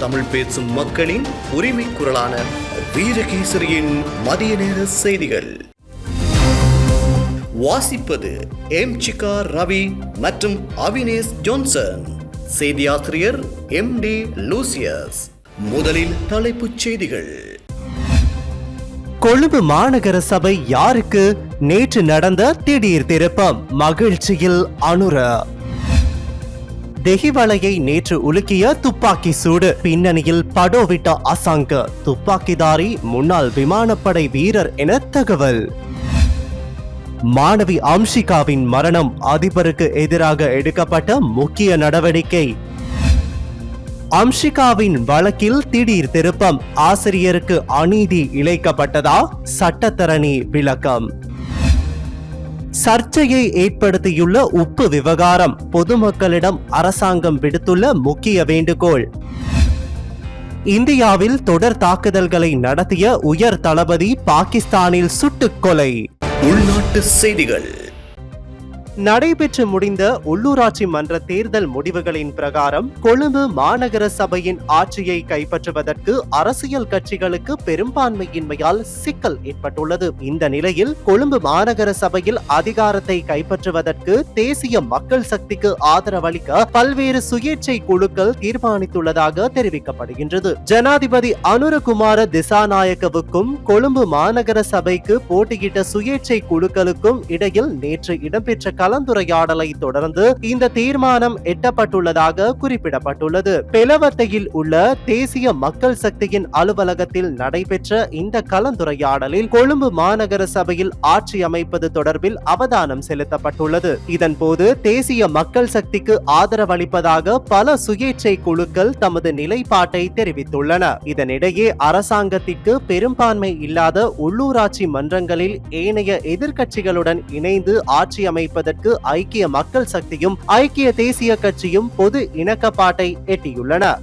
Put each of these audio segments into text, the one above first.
தமிழ் பேசும் மக்களின் உரிமை குரலான வீரகேசரியின் மதிய நேர செய்திகள். வாசிப்பது எம் சிகா ரவி மற்றும் அவினேஷ் ஜோன்சன். செய்தியாசிரியர் எம் டி லூசியஸ். முதலில் தலைப்புச் செய்திகள். கொழும்பு மாநகர சபை யாருக்கு நேற்று நடந்த திடீர் திருப்பம் மகிழ்ச்சியில் அனுர. தெஹிவலையை நேற்று உலுக்கிய துப்பாக்கி சூடு. பின்னணியில் படோவிட்ட அசாங்க. துப்பாக்கிதாரி முன்னாள் விமானப்படை வீரர் என தகவல். மாணவி அம்ஷிகாவின் மரணம் அதிபருக்கு எதிராக எடுக்கப்பட்ட முக்கிய நடவடிக்கை. அம்ஷிகாவின் வழக்கில் திடீர் திருப்பம். ஆசிரியருக்கு அநீதி இழைக்கப்பட்டதா? சட்டத்தரணி விளக்கம். சர்ச்சையை ஏற்படுத்தியுள்ள உப்பு விவகாரம் பொதுமக்களிடம் அரசாங்கம் விடுத்துள்ள முக்கிய வேண்டுகோள். இந்தியாவில் தொடர் தாக்குதல்களை நடத்திய உயர் தளபதி பாகிஸ்தானில் சுட்டுக் கொலை. உள்நாட்டு செய்திகள். நடைபெற்று முடிந்த உள்ளூராட்சி மன்ற தேர்தல் முடிவுகளின் பிரகாரம் கொழும்பு மாநகர சபையின் ஆட்சியை கைப்பற்றுவதற்கு அரசியல் கட்சிகளுக்கு பெரும்பான்மையின்மையால் சிக்கல் ஏற்பட்டுள்ளது. இந்த நிலையில் கொழும்பு மாநகர சபையில் அதிகாரத்தை கைப்பற்றுவதற்கு தேசிய மக்கள் சக்திக்கு ஆதரவளிக்க பல்வேறு சுயேட்சை குழுக்கள் தீர்மானித்துள்ளதாக தெரிவிக்கப்படுகின்றது. ஜனாதிபதி அனுரகுமார திசாநாயக்கவுக்கும் கொழும்பு மாநகர சபைக்கு போட்டியிட்ட சுயேட்சை குழுக்களுக்கும் இடையில் நேற்று இடம்பெற்ற கலந்துரையாடலை தொடர்ந்து இந்த தீர்மானம் எட்டப்பட்டுள்ளதாக குறிப்பிடப்பட்டுள்ளது. பெலவத்தையில் உள்ள தேசிய மக்கள் சக்தியின் அலுவலகத்தில் நடைபெற்ற இந்த கலந்துரையாடலில் கொழும்பு மாநகர சபையில் ஆட்சி அமைப்பது தொடர்பில் அவதானம் செலுத்தப்பட்டுள்ளது. இதன்போது தேசிய மக்கள் சக்திக்கு ஆதரவளிப்பதாக பல சுயேட்சை குழுக்கள் தமது நிலைப்பாட்டை தெரிவித்துள்ளன. இதனிடையே அரசாங்கத்திற்கு பெரும்பான்மை இல்லாத உள்ளூராட்சி மன்றங்களில் ஏனைய எதிர்க்கட்சிகளுடன் இணைந்து ஆட்சி அமைப்பதற்கு ஐக்கிய மக்கள் சக்தியும் ஐக்கிய தேசிய கட்சியும் பொது இணக்கப்பாட்டை எட்டியுள்ளன.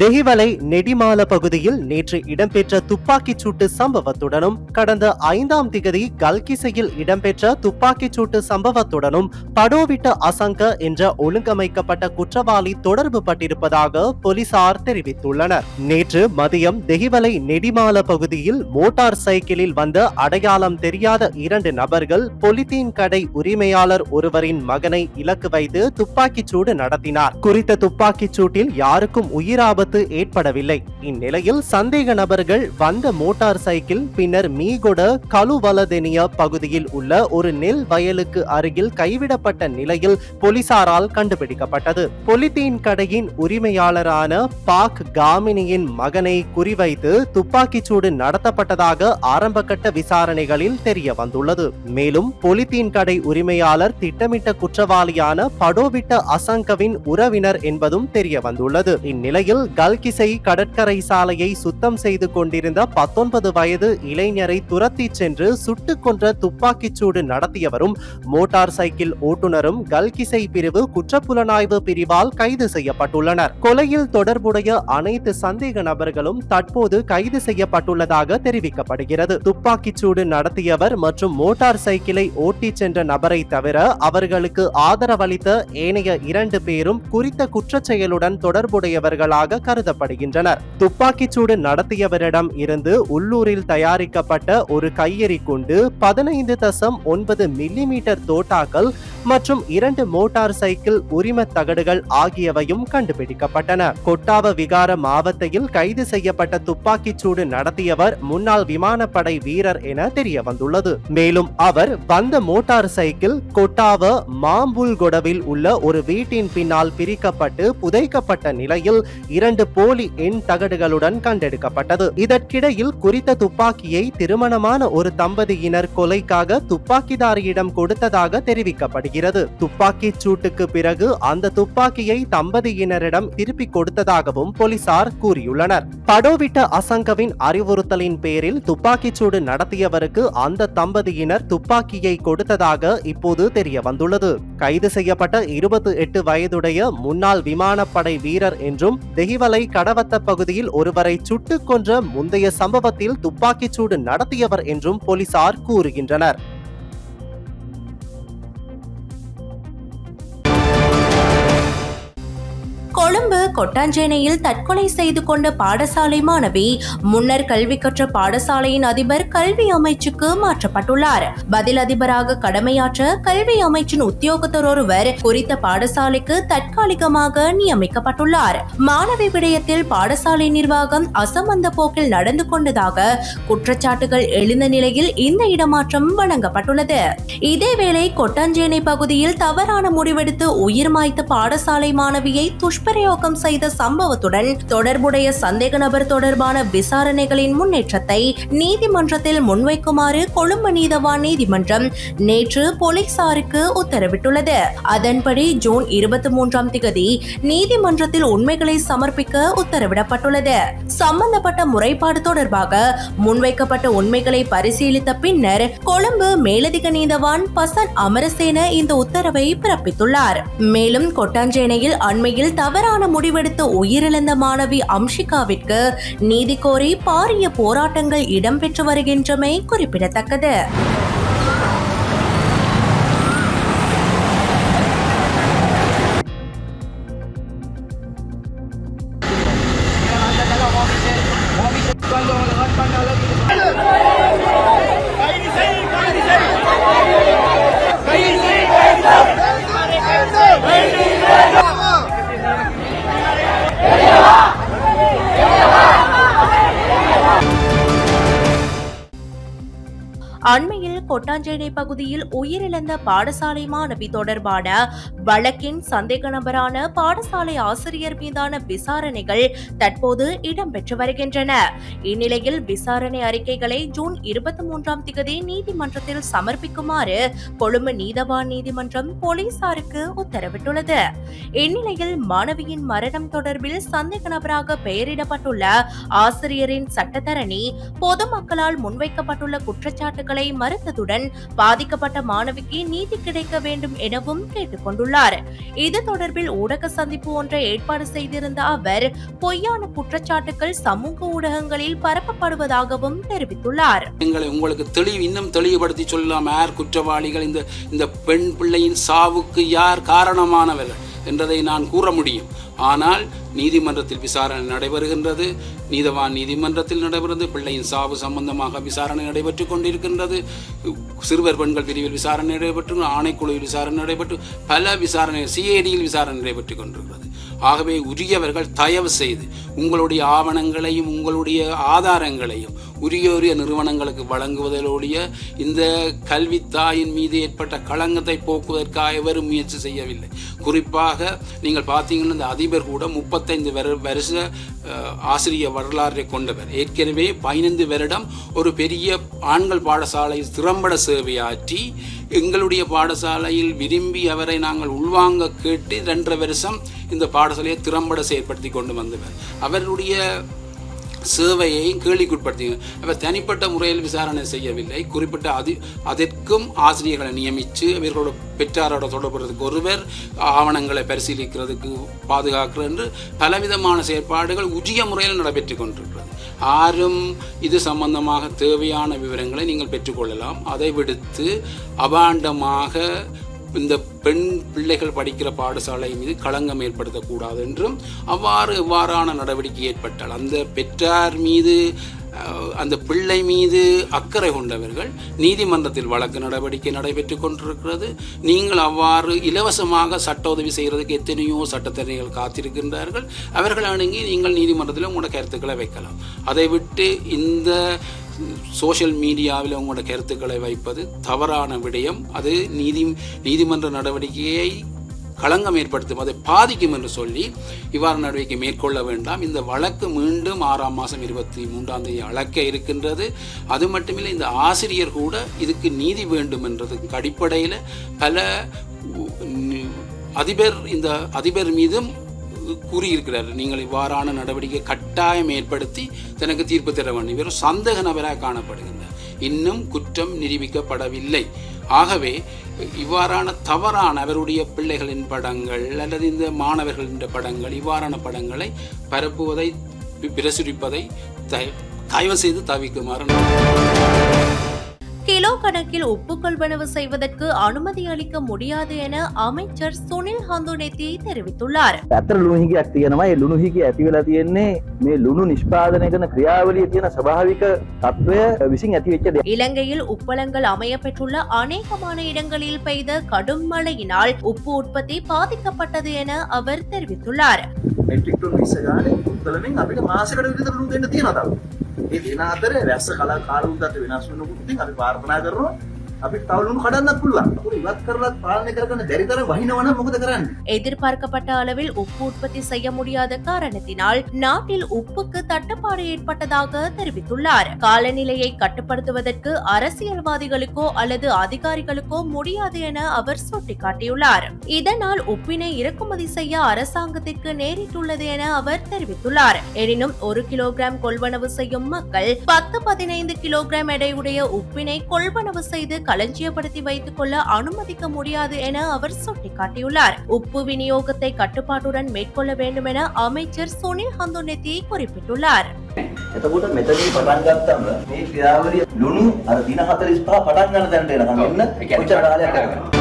தெஹிவலை நெடிமால பகுதியில் நேற்று இடம்பெற்ற துப்பாக்கிச் சூட்டு சம்பவத்துடனும் கடந்த ஐந்தாம் திகதி கல்கிசையில் இடம்பெற்ற துப்பாக்கிச் சூட்டு சம்பவத்துடனும் படோவிட்ட அசங்க என்ற ஒழுங்கமைக்கப்பட்ட குற்றவாளி தொடர்பு பட்டிருப்பதாக போலீசார் தெரிவித்துள்ளனர். நேற்று மதியம் தெஹிவலை நெடிமால பகுதியில் மோட்டார் சைக்கிளில் வந்த அடையாளம் தெரியாத இரண்டு நபர்கள் பொலித்தீன் கடை உரிமையாளர் ஒருவரின் மகனை இலக்கு வைத்து துப்பாக்கிச் சூடு நடத்தினார். குறித்த துப்பாக்கிச் சூட்டில் யாருக்கும் உயிராபத்து விபத்து ஏற்படவில்லை. இந்நிலையில் சந்தேக நபர்கள் வந்த மோட்டார் சைக்கிள் பின்னர் மீகொட கலுவலதெனிய பகுதியில் உள்ள ஒரு நெல் வயலுக்கு அருகில் கைவிடப்பட்ட நிலையில் போலீசாரால் கண்டுபிடிக்கப்பட்டது. பொலித்தீன் கடையின் உரிமையாளரான பாக் காமினியின் மகனை குறிவைத்து துப்பாக்கிச்சூடு நடத்தப்பட்டதாக ஆரம்பகட்ட விசாரணைகளில் தெரிய வந்துள்ளது மேலும் பொலித்தீன் கடை உரிமையாளர் திட்டமிட்ட குற்றவாளியான படோவிட்ட அசங்கவின் உறவினர் என்பதும் தெரிய வந்துள்ளது இந்நிலையில் கல்கிசை கடற்கரை சாலையை சுத்தம் செய்து கொண்டிருந்த பத்தொன்பது வயது இளைஞரை துரத்தி சென்று சுட்டு கொன்ற துப்பாக்கிச்சூடு நடத்தியவரும் மோட்டார் சைக்கிள் ஓட்டுநரும் கல்கிசை பிரிவு குற்றப்புலனாய்வு பிரிவால் கைது செய்யப்பட்டுள்ளனர். கொலையில் தொடர்புடைய அனைத்து சந்தேக நபர்களும் தற்போது கைது செய்யப்பட்டுள்ளதாக தெரிவிக்கப்படுகிறது. துப்பாக்கிச்சூடு நடத்தியவர் மற்றும் மோட்டார் சைக்கிளை ஓட்டிச் சென்ற நபரை தவிர அவர்களுக்கு ஆதரவளித்த ஏனைய இரண்டு பேரும் குறித்த குற்றச்செயலுடன் தொடர்புடையவர்களாக கருதப்படுகின்றனர். துப்பாக்கிச்சூடு நடத்தியவரிடம் இருந்து உள்ளூரில் தயாரிக்கப்பட்ட ஒரு கையெறி குண்டு பதினைந்து தசம் ஒன்பது மில்லிமீட்டர் தோட்டாக்கள் மற்றும் இரண்டு மோட்டார் சைக்கிள் உரிம தகடுகள் ஆகியவையும் கண்டுபிடிக்கப்பட்டன. கொட்டாவ விகார மாவட்டத்தில் கைது செய்யப்பட்ட துப்பாக்கிச்சூடு நடத்தியவர் முன்னாள் விமானப்படை வீரர் என தெரிய வந்துள்ளது மேலும் அவர் வந்த மோட்டார் சைக்கிள் கொட்டாவ மாம்புல்கொடவில் உள்ள ஒரு வீட்டின் பின்னால் பிரிக்கப்பட்டு புதைக்கப்பட்ட நிலையில் இரண்டு போலி எண் தகடுகளுடன் கண்டெடுக்கப்பட்டது. இதற்கிடையில் குறித்த துப்பாக்கியை திருமணமான ஒரு தம்பதியினர் கொலைக்காக துப்பாக்கிதாரியிடம் கொடுத்ததாக தெரிவிக்கப்படுகிறது. துப்பாக்கி சூட்டுக்கு பிறகு அந்த துப்பாக்கியை தம்பதியினரிடம் திருப்பிக் கொடுத்ததாகவும் போலீசார் கூறியுள்ளனர். படோவிட்ட அசங்கவின் அறிவுறுத்தலின் பேரில் துப்பாக்கிச்சூடு நடத்தியவருக்கு அந்த தம்பதியினர் துப்பாக்கியை கொடுத்ததாக இப்போது தெரிய வந்துள்ளது கைது செய்யப்பட்ட இருபத்தி எட்டு வயதுடைய முன்னாள் விமானப்படை வீரர் என்றும் தெஹிவலை கடவத்த பகுதியில் ஒருவரை சுட்டுக் கொன்ற முந்தைய சம்பவத்தில் துப்பாக்கிச்சூடு நடத்தியவர் என்றும் போலீசார் கூறுகின்றனர். கொழும்பு கொட்டாஞ்சேனையில் தற்கொலை செய்து கொண்ட பாடசாலை மாணவி. முன்னர் கல்வி கற்ற பாடசாலையின் அதிபர் கல்வி அமைச்சுக்கு மாற்றப்பட்டுள்ளார். பதில் அதிபராக கடமையாற்ற கல்வி அமைச்சின் உத்தியோகத்தர் ஒருவர் குறித்த பாடசாலைக்கு தற்காலிகமாக நியமிக்கப்பட்டுள்ளார். மாணவி விடயத்தில் பாடசாலை நிர்வாகம் அசமந்த போக்கில் நடந்து கொண்டதாக குற்றச்சாட்டுகள் எழுந்த நிலையில் இந்த இடமாற்றம் வழங்கப்பட்டுள்ளது. இதேவேளை கொட்டாஞ்சேனை பகுதியில் தவறான முடிவெடுத்து உயிர் மாய்த்த பாடசாலை மாணவியை துஷ்பிரயோகம் செய்த சம்பவத்துடன் தொடர்புடைய சந்தேக நபர் தொடர்பான விசாரணைகளின் முன்னேற்றத்தை நீதிமன்றத்தில் முன்வைக்குமாறு கொழும்பு நீதவான் நீதிமன்றம் நேற்று போலீசாருக்கு உத்தரவிட்டுள்ளது. அதன்படி ஜூன் இருபத்தி மூன்றாம் திகதி நீதிமன்றத்தில் உண்மைகளை சமர்ப்பிக்க உத்தரவிடப்பட்டுள்ளது. சம்பந்தப்பட்ட முறைப்பாடு தொடர்பாக முன்வைக்கப்பட்ட உண்மைகளை பரிசீலித்த பின்னர் கொழும்பு மேலதிக நீதவான் பசன் அமரசேன இந்த உத்தரவை பிறப்பித்துள்ளார். மேலும் கொட்டாஞ்சேனையில் அண்மையில் தவறான முடிவெடுத்து உயிரிழந்த மாணவி அம்ஷிகாவிற்கு நீதி கோரி பாரிய போராட்டங்கள் இடம்பெற்று வருகின்றமை குறிப்பிடத்தக்கது. கொட்டாஞ்சேனை பகுதியில் உயிரிழந்த பாடசாலை மாணவி தொடர்பான வழக்கின் சந்தேக நபரான பாடசாலை ஆசிரியர் மீதான விசாரணைகள் தற்போது இடம்பெற்று வருகின்றன. இந்நிலையில் விசாரணை அறிக்கைகளை ஜூன் இருபத்தி மூன்றாம் திகதி நீதிமன்றத்தில் சமர்ப்பிக்குமாறு கொழும்பு நீதவான் நீதிமன்றம் போலீசாருக்கு உத்தரவிட்டுள்ளது. இந்நிலையில் மாணவியின் மரணம் தொடர்பில் சந்தேக நபராக பெயரிடப்பட்டுள்ள ஆசிரியரின் சட்டத்தரணி பொதுமக்களால் முன்வைக்கப்பட்டுள்ள குற்றச்சாட்டுகளை மறுத்ததுடன் பாதிக்கப்பட்ட மாணவிக்கு நீதி கிடைக்க வேண்டும் எனவும் கேட்டுக் கொண்டுள்ளார் இது தொடர்பில் ஊடக சந்திப்பு ஒன்றை ஏற்பாடு செய்திருந்த அவர் பொய்யான குற்றச்சாட்டுகள் சமூக ஊடகங்களில் பரப்பப்படுவதாகவும் தெரிவித்துள்ளார். எங்களை உங்களுக்கு தெளிவு இன்னும் தெளிவுபடுத்தி சொல்லலாம் யார் குற்றவாளிகள் இந்த இந்த பெண் பிள்ளையின் சாவுக்கு யார் காரணமானவர்கள்? என்றதை நான் கூற முடியும். ஆனால் நீதிமன்றத்தில் விசாரணை நடைபெறுகின்றது. நீதவான் நீதிமன்றத்தில் நடைபெறுகிறது. பிள்ளையின் சாவு சம்பந்தமாக விசாரணை நடைபெற்று கொண்டிருக்கின்றது. சிறுவர் பெண்கள் பிரிவில் விசாரணை நடைபெற்று ஆணைக்குழுவில் விசாரணை நடைபெற்று பல விசாரணை சிஐடியில் விசாரணை நடைபெற்று கொண்டிருக்கிறது. ஆகவே உரியவர்கள் தயவு செய்து உங்களுடைய ஆவணங்களையும் உங்களுடைய ஆதாரங்களையும் உரிய உரிய நிறுவனங்களுக்கு வழங்குவதோடைய இந்த கல்வி தாயின் மீது ஏற்பட்ட களங்கத்தை போக்குவதற்காக எவரும் முயற்சி செய்யவில்லை. குறிப்பாக நீங்கள் பார்த்தீங்கன்னா இந்த அதிபர் கூட முப்பத்தைந்து வரு வருஷ ஆசிரிய வரலாறை கொண்டவர். ஏற்கனவே பதினைந்து வருடம் ஒரு பெரிய ஆண்கள் பாடசாலையில் திறம்பட சேவையாற்றி எங்களுடைய பாடசாலையில் விரும்பி அவரை நாங்கள் உள்வாங்க கேட்டு ரெண்டரை வருஷம் இந்த பாடசாலையை திறம்பட செயற்படுத்தி கொண்டு வந்தவர். அவருடைய சேவையையும் கேள்விக்குட்படுத்தி அப்போ தனிப்பட்ட முறையில் விசாரணை செய்யவில்லை. குறிப்பிட்ட அதி அதற்கும் ஆசிரியர்களை நியமித்து இவர்களோட பெற்றாரோட தொடர்புறதுக்கு ஒருவர் ஆவணங்களை பரிசீலிக்கிறதுக்கு பாதுகாக்கிறது என்று பலவிதமான செயற்பாடுகள் உரிய முறையில் நடைபெற்று கொண்டிருக்கிறது. யாரும் இது சம்பந்தமாக தேவையான விவரங்களை நீங்கள் பெற்றுக்கொள்ளலாம் அதை விடுத்து அபாண்டமாக இந்த பெண் பிள்ளைகள் படிக்கிற பாடசாலை மீது களங்கம் ஏற்படுத்தக்கூடாது என்றும் அவ்வாறு இவ்வாறான நடவடிக்கை ஏற்பட்டால் அந்த பெற்றார் மீது அந்த பிள்ளை மீது அக்கறை கொண்டவர்கள் நீதிமன்றத்தில் வழக்கு நடவடிக்கை நடைபெற்று கொண்டிருக்கிறது. நீங்கள் அவ்வாறு இலவசமாக சட்ட உதவி செய்கிறதுக்கு எத்தனையோ சட்டத்தரணிகள் காத்திருக்கின்றார்கள். அவர்கள் அணுகி நீங்கள் நீதிமன்றத்தில் உங்களோட கருத்துக்களை வைக்கலாம். அதை விட்டு இந்த சோஷியல் மீடியாவில் உங்களோட கருத்துக்களை வைப்பது தவறான விடயம். அது நீதி நீதிமன்ற நடவடிக்கையை களங்கம் ஏற்படுத்தும். அதை பாதிக்கும் என்று சொல்லி இவ்வாறு நடவடிக்கை மேற்கொள்ள வேண்டாம். இந்த வழக்கு மீண்டும் ஆறாம் மாதம் இருபத்தி மூன்றாம் தேதி அழைக்க இருக்கின்றது. அது மட்டுமில்லை இந்த ஆசிரியர் கூட இதுக்கு நீதி வேண்டும் என்றதுக்கு அடிப்படையில் பல அதிபர் இந்த அதிபர் மீதும் கூறியிருக்கிறார் நீங்கள் இவ்வாறான நடவடிக்கை கட்டாயம் ஏற்படுத்தி தனக்கு தீர்ப்பு தர வேண்டும். இவர் சந்தேக நபராக காணப்படுகின்றார் இன்னும் குற்றம் நிரூபிக்கப்படவில்லை. ஆகவே இவ்வாறான தவறான அவருடைய பிள்ளைகளின் படங்கள் அல்லது இந்த மாணவர்களின் படங்கள் இவ்வாறான படங்களை பரப்புவதை பிரசுரிப்பதை தயவு செய்து தவிக்குமாறு நான் கிலோ கணக்கில் உப்பு கொள்வனவு செய்வதற்கு அனுமதி அளிக்க முடியாது என அமைச்சர் சுனில் ஹந்துனெத்தி தெரிவித்துள்ளார் ඇතර ලුණු හිගයක් තියෙනවා ඒ ලුණු හිග ඇති වෙලා තියෙන්නේ මේ ලුණු නිෂ්පාදනය කරන ක්‍රියාවලිය තියෙන ස්වභාවික තත්ත්වය විසින් ඇති වෙච්ච දෙයක්. இலங்கையில் உப்பளங்கள் அமைய பெற்றுள்ள அநேகமான இடங்களில் பெய்த கடும் மழையினால் உப்பு உற்பத்தி பாதிக்கப்பட்டது என அவர் தெரிவித்துள்ளார் මෙට්‍රික් ටොන් 20 ගානේ උත්තලමින් අපිට මාසෙකට විතර ලුණු දෙන්න තියෙනවා තාම. ඒ ගෙනාතර වැස්ස කලා කාරුන්දට වෙනස් වනකුත්තින් අපි පාර්ථනා කරනවා. எதிர்பார்க்கப்பட்ட அளவில் உப்பு உற்பத்தி செய்ய முடியாத காரணத்தினால் நாட்டில் உப்புக்கு தட்டுப்பாடு ஏற்பட்டதாக தெரிவித்துள்ளார். காலநிலையை கட்டுப்படுத்துவதற்கு அரசியல்வாதிகளுக்கோ அல்லது அதிகாரிகளுக்கோ முடியாது என அவர் சுட்டிக்காட்டியுள்ளார். இதனால் உப்பினை இறக்குமதி செய்ய அரசாங்கத்திற்கு நேரிட்டுள்ளது என அவர் தெரிவித்துள்ளார். எனினும் ஒரு கிலோகிராம் கொள்வனவு செய்யும் மக்கள் பத்து பதினைந்து கிலோகிராம் எடையுடைய உப்பினை கொள்வனவு செய்து களஞ்சியப்படுத்தி வைத்துக் கொள்ள அனுமதிக்க முடியாது என அவர் சுட்டிக்காட்டியுள்ளார் உப்பு விநியோகத்தை கட்டுப்பாட்டுடன் மேற்கொள்ள வேண்டும் என அமைச்சர் சுனில் ஹந்துனெத்தி குறிப்பிட்டுள்ளார் එතකොට මෙතනින් පටන් ගත්තම මේ ක්‍රියාවලිය ලුණු අර දින 45 පටන් ගන්න දැනට එනකම් එන්න කොච්චර කාලයක් කරගන්න.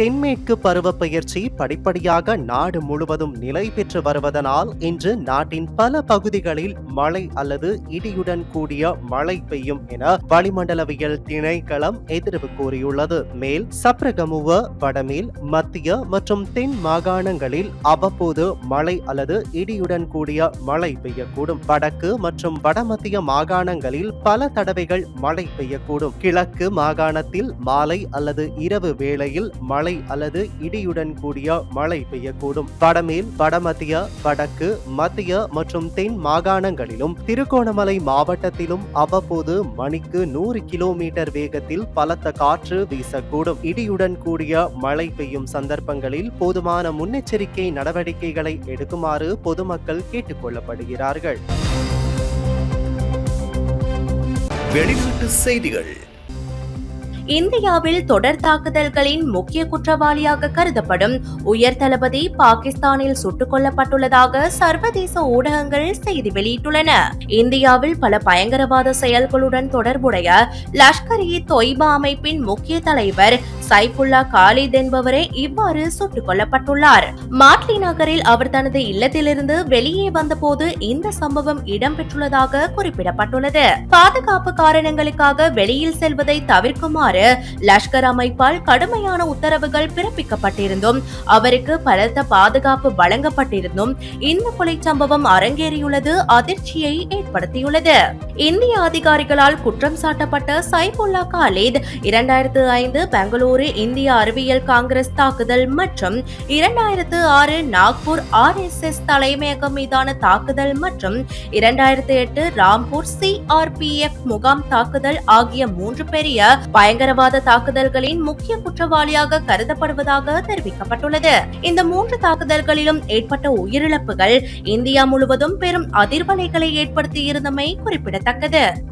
தென்மேற்கு பருவப்பெயர்ச்சி படிப்படியாக நாடு முழுவதும் நிலை பெற்று வருவதனால் இன்று நாட்டின் பல பகுதிகளில் மழை அல்லது இடியுடன் கூடிய மழை பெய்யும் என வளிமண்டலவியல் திணைக்களம் எதிர்வு கூறியுள்ளது. மேல் சப்ரகமுவ வடமேல் மத்திய மற்றும் தென் மாகாணங்களில் அவ்வப்போது மழை அல்லது இடியுடன் கூடிய மழை பெய்யக்கூடும். வடக்கு மற்றும் வடமத்திய மாகாணங்களில் பல தடவைகள் மழை பெய்யக்கூடும். கிழக்கு மாகாணத்தில் மாலை அல்லது இரவு வேளையில் மழை அல்லது இடியுடன் கூடிய மழை பெய்யக்கூடும். வடமேல் வடமத்திய வடக்கு மத்திய மற்றும் தென் மாகாணங்களிலும் திருகோணமலை மாவட்டத்திலும் அவ்வப்போது மணிக்கு நூறு கிலோமீட்டர் வேகத்தில் பலத்த காற்று வீசக்கூடும். இடியுடன் கூடிய மழை பெய்யும் சந்தர்ப்பங்களில் போதுமான முன்னெச்சரிக்கை நடவடிக்கைகளை எடுக்குமாறு பொதுமக்கள் கேட்டுக்கொள்ளப்படுகிறார்கள். வெளிநாட்டு செய்திகள். இந்தியாவில் தொடர் தாக்குதல்களின் முக்கிய குற்றவாளியாக கருதப்படும் உயர் தளபதி பாகிஸ்தானில் சுட்டுக் கொல்லப்பட்டுள்ளதாக சர்வதேச ஊடகங்கள் செய்தி வெளியிட்டுள்ளன. இந்தியாவில் பல பயங்கரவாத செயல்களுடன் தொடர்புடைய லஷ்கர் இ தொய்பா அமைப்பின் முக்கிய தலைவர் சைஃபுல்லா காலித் என்பவரே இவ்வாறு சுட்டுக் கொல்லப்பட்டுள்ளார். மாட்லி நகரில் அவர் தனது இல்லத்திலிருந்து வெளியே வந்தபோது இந்த சம்பவம் இடம்பெற்றுள்ளதாக குறிப்பிடப்பட்டுள்ளது. பாதுகாப்பு காரணங்களுக்காக வெளியில் செல்வதை தவிர்க்குமாறு லஷ்கர் அமைப்பால் கடுமையான உத்தரவுகள் பிறப்பிக்கப்பட்டிருந்தும் அவருக்கு பலத்த பாதுகாப்பு வழங்கப்பட்டிருந்தும் இந்த கொலை சம்பவம் அரங்கேறியுள்ளது அதிர்ச்சியை ஏற்படுத்தியுள்ளது. இந்திய அதிகாரிகளால் குற்றம் சாட்டப்பட்ட சைபுல்லா காலித் இரண்டாயிரத்து ஐந்து பெங்களூரு இந்திய அறிவியல் காங்கிரஸ் தாக்குதல் மற்றும் இரண்டாயிரத்து ஆறு நாக்பூர் ஆர்எஸ்எஸ் தலைமையகம் மீதான தாக்குதல் மற்றும் இரண்டாயிரத்து எட்டு ராம்பூர் சிஆர்பிஎஃப் முகாம் தாக்குதல் ஆகிய மூன்று பெரிய பயங்கரவாத தாக்குதல்களின் முக்கிய குற்றவாளியாக கருதப்படுவதாக தெரிவிக்கப்பட்டுள்ளது. இந்த மூன்று தாக்குதல்களிலும் ஏற்பட்ட உயிரிழப்புகள் இந்தியா முழுவதும் பெரும் அதிர்வலைகளை ஏற்படுத்தியிருந்தமை குறிப்பிடத்தக்கது.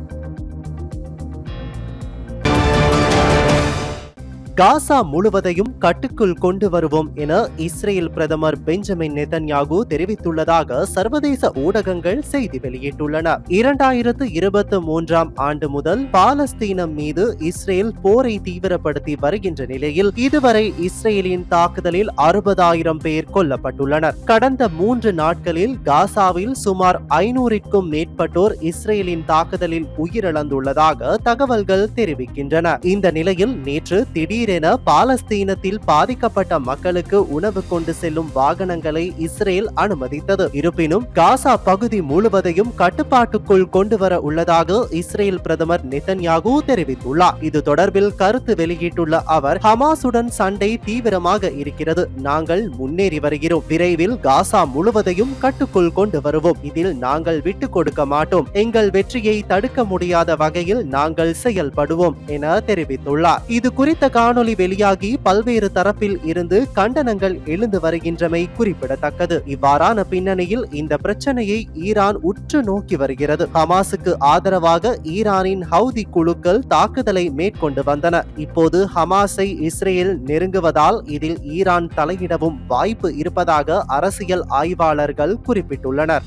காசா முழுவதையும் கட்டுக்குள் கொண்டு வருவோம் என இஸ்ரேல் பிரதமர் பெஞ்சமின் நெதன்யாகு தெரிவித்துள்ளதாக சர்வதேச ஊடகங்கள் செய்தி வெளியிட்டுள்ளன. இரண்டாயிரத்து இருபத்தி மூன்றாம் ஆண்டு முதல் பாலஸ்தீனம் மீது இஸ்ரேல் போரை தீவிரப்படுத்தி வருகின்ற நிலையில் இதுவரை இஸ்ரேலின் தாக்குதலில் அறுபதாயிரம் பேர் கொல்லப்பட்டுள்ளனர். கடந்த மூன்று நாட்களில் காசாவில் சுமார் ஐநூறிற்கும் மேற்பட்டோர் இஸ்ரேலின் தாக்குதலில் உயிரிழந்துள்ளதாக தகவல்கள் தெரிவிக்கின்றன. இந்த நிலையில் நேற்று திடீர் திடீரென பாலஸ்தீனத்தில் பாதிக்கப்பட்ட மக்களுக்கு உணவு கொண்டு செல்லும் வாகனங்களை இஸ்ரேல் அனுமதித்தது. இருப்பினும் காசா பகுதி முழுவதையும் கட்டுப்பாட்டுக்குள் கொண்டு வர உள்ளதாக இஸ்ரேல் பிரதமர் நெதன்யாகு தெரிவித்துள்ளார். இது தொடர்பில் கருத்து வெளியிட்டுள்ள அவர் ஹமாசுடன் சண்டை தீவிரமாக இருக்கிறது. நாங்கள் முன்னேறி வருகிறோம். விரைவில் காசா முழுவதையும் கட்டுக்குள் கொண்டு வருவோம். இதில் நாங்கள் விட்டுக் கொடுக்க மாட்டோம். எங்கள் வெற்றியை தடுக்க முடியாத வகையில் நாங்கள் செயல்படுவோம் என தெரிவித்துள்ளார். இது குறித்த காணொலி வெளியாகி பல்வேறு தரப்பில் இருந்து கண்டனங்கள் எழுந்து வருகின்றமை குறிப்பிடத்தக்கது. இவ்வாறான பின்னணியில் இந்த பிரச்சனையை ஈரான் உற்று நோக்கி வருகிறது. ஹமாஸுக்கு ஆதரவாக ஈரானின் ஹவுதி குழுக்கள் தாக்குதலை மேற்கொண்டு வந்தன. இப்போது ஹமாஸை இஸ்ரேல் நெருங்குவதால் இதில் ஈரான் தலையிடவும் வாய்ப்பு இருப்பதாக அரசியல் ஆய்வாளர்கள் குறிப்பிட்டுள்ளனர்.